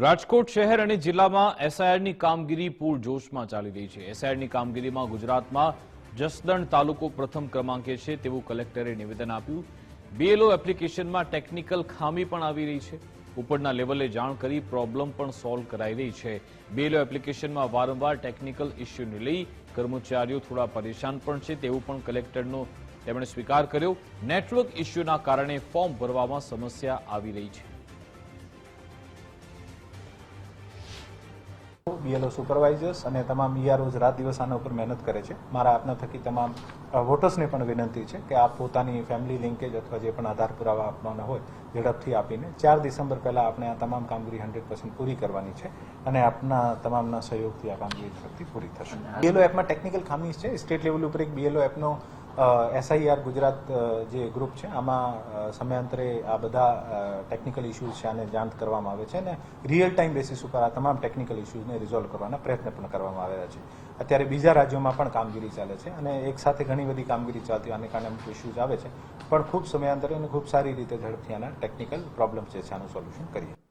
રાજકોટ શહેર અને જિલ્લામાં એસઆઈઆરની કામગીરી પૂરજોશમાં ચાલી રહી છે. એસઆઈઆરની કામગીરીમાં ગુજરાતમાં જસદણ તાલુકો પ્રથમ ક્રમાંકે છે તેવું કલેક્ટરે નિવેદન આપ્યું. બીએલઓ એપ્લિકેશનમાં ટેકનિકલ ખામી પણ આવી રહી છે. ઉપરના લેવલે જાણ કરી પ્રોબ્લેમ પણ સોલ્વ કરાઈ રહી છે. બીએલઓ એપ્લિકેશનમાં વારંવાર ટેકનિકલ ઇસ્યુને લઈ કર્મચારીઓ થોડા પરેશાન પણ છે તેવું પણ કલેક્ટરનો તેમણે સ્વીકાર કર્યો. નેટવર્ક ઇસ્યુના કારણે ફોર્મ ભરવામાં સમસ્યા આવી રહી છે. બીએલઓ સુપરવાઇઝર્સ અને તમામ ઈઆરઓઝ રાત દિવસ આના ઉપર મહેનત કરે છે. મારા આપના થકી તમામ વોટર્સને પણ વિનંતી છે કે આપ પોતાની ફેમિલી લિંકેજ અથવા જે પણ આધાર પુરાવા આપવાના હોય, ઝડપથી આપીને ચાર ડિસેમ્બર પહેલાં આપણે આ તમામ કામગીરી હંડ્રેડ પર્સન્ટ પૂરી કરવાની છે અને આપના તમામના સહયોગથી આ કામગીરી ઝડપથી પૂરી થશે. બીએલઓ એપમાં ટેકનિકલ ખામી છે. સ્ટેટ લેવલ ઉપર એક બીએલઓ એપનો એસઆઈઆર ગુજરાત જે ગ્રુપ છે, આમાં સમયાંતરે આ બધા ટેકનિકલ ઇસ્યુઝ છે આને જાણ કરવામાં આવે છે અને રિયલ ટાઈમ બેસિસ ઉપર આ તમામ ટેકનિકલ ઇસ્યુઝને રિઝોલ્વ કરવાના પ્રયત્ન પણ કરવામાં આવ્યા છે. અત્યારે બીજા રાજ્યોમાં પણ કામગીરી ચાલે છે અને એક સાથે ઘણી બધી કામગીરી ચાલતી આને કારણે અમુક ઇસ્યુઝ આવે છે, પણ ખૂબ સમયાંતરે અને ખૂબ સારી રીતે ઝડપથી આના ટેકનિકલ પ્રોબ્લેમ છે આનું સોલ્યુશન કરીએ.